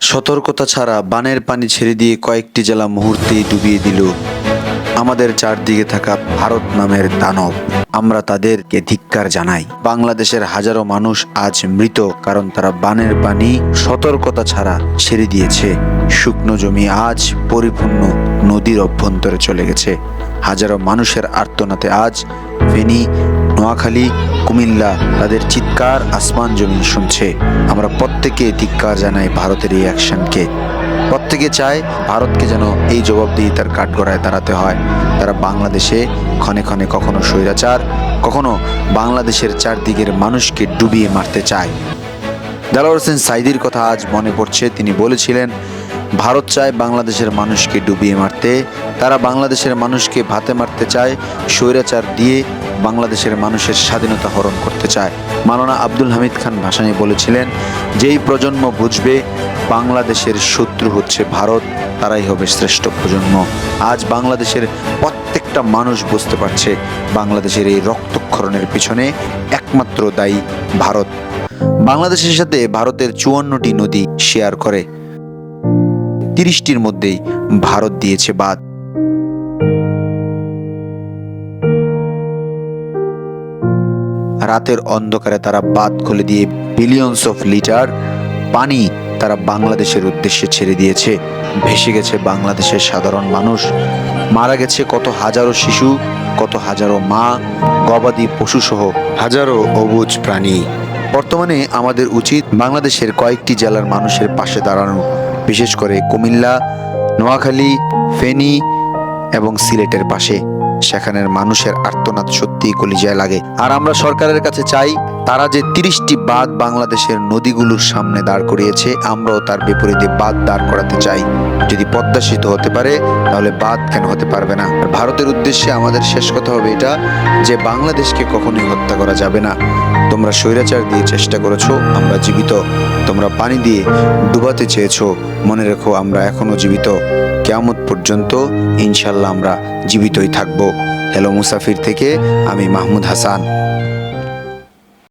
সতর্কতা ছাড়া বানের পানি ছেড়ে দিয়ে কয়েকটি জেলা মুহূর্তেই ডুবিয়ে দিল আমাদের চারদিকে থাকা ভারত নামের দানব। আমরা তাদেরকে ধিক্কার জানাই। বাংলাদেশের হাজারো মানুষ আজ মৃত, কারণ তারা বানের পানি সতর্কতা ছাড়া ছেড়ে দিয়েছে। শুকনো জমি আজ পরিপূর্ণ নদীর অভ্যন্তরে চলে গেছে। হাজারো মানুষের আর্তনাতে আজ ফেনী নোয়াখালী, কুমিল্লা, তাদের চিৎকার আসমান জমিন শুনছে। আমরা প্রত্যেকে ধিক্কার জানাই ভারতের এই অ্যাকশনকে। প্রত্যেকে চায় ভারতকে যেন এই জবাবদিহিতার কাঠগড়ায় দাঁড়াতে হয়। তারা বাংলাদেশে ক্ষণে ক্ষণে কখনো স্বৈরাচার, কখনো বাংলাদেশের চারদিকের মানুষকে ডুবিয়ে মারতে চায়। দেলাওয়ার হোসেন সাইদির কথা আজ মনে পড়ছে। তিনি বলেছিলেন ভারত চায় বাংলাদেশের মানুষকে ডুবিয়ে মারতে। তারা বাংলাদেশের মানুষকে ভাতে মারতে চায়, স্বৈরাচার দিয়ে বাংলাদেশের মানুষের স্বাধীনতা হরণ করতে চায়। মাওলানা আব্দুল হামিদ খান ভাসানী বলেছিলেন, যেই প্রজন্ম বুঝবে, বাংলাদেশের শত্রু হচ্ছে ভারত, তারাই হবে শ্রেষ্ঠ প্রজন্ম। আজ বাংলাদেশের প্রত্যেকটা মানুষ বুঝতে পারছে, বাংলাদেশের এই রক্তক্ষরণের পিছনে একমাত্র দায়ী ভারত। বাংলাদেশের সাথে ভারতের চুয়ান্নটি নদী শেয়ার করে। তিরিশটির মধ্যেই ভারত দিয়েছে বাদ। রাতের অন্ধকারে তারা বাদ খুলে দিয়ে বিলিয়নস অফ লিটার পানি তারা বাংলাদেশের উদ্দেশ্যে ছেড়ে দিয়েছে। ভেসে গেছে বাংলাদেশের সাধারণ মানুষ। মারা গেছে কত হাজারো শিশু, কত হাজারো মা, গবাদি পশুসহ হাজারো অবুজ প্রাণী। বর্তমানে আমাদের উচিত বাংলাদেশের কয়েকটি জেলার মানুষের পাশে দাঁড়ানো। বিশেষ করে কুমিল্লা, নোয়াখালী, ফেনী এবং সিলেটের পাশে। সেখানের মানুষের আর্তনাদ সত্যিই কলিজায় লাগে। আর আমরা সরকারের কাছে চাই, তারা যে তিরিশটি বাঁধ বাংলাদেশের নদীগুলোর সামনে দাঁড় করিয়েছে, আমরাও তার বিপরীতে বাঁধ দাঁড় করাতে চাই। যদি পদ্মা সেতু হতে পারে, তাহলে বাঁধ কেন হতে পারবে না? ভারতের উদ্দেশ্যে আমাদের শেষ কথা হবে এটা যে বাংলাদেশকে কখনোই হত্যা করা যাবে না। তোমরা স্বৈরাচার দিয়ে চেষ্টা করেছ, আমরা জীবিত। তোমরা পানি দিয়ে ডুবাতে চেয়েছো, মনে রেখো আমরা এখনও জীবিত। কেয়ামত পর্যন্ত ইনশাল্লাহ আমরা জীবিতই থাকব। হ্যালো মুসাফির থেকে আমি মাহমুদ হাসান।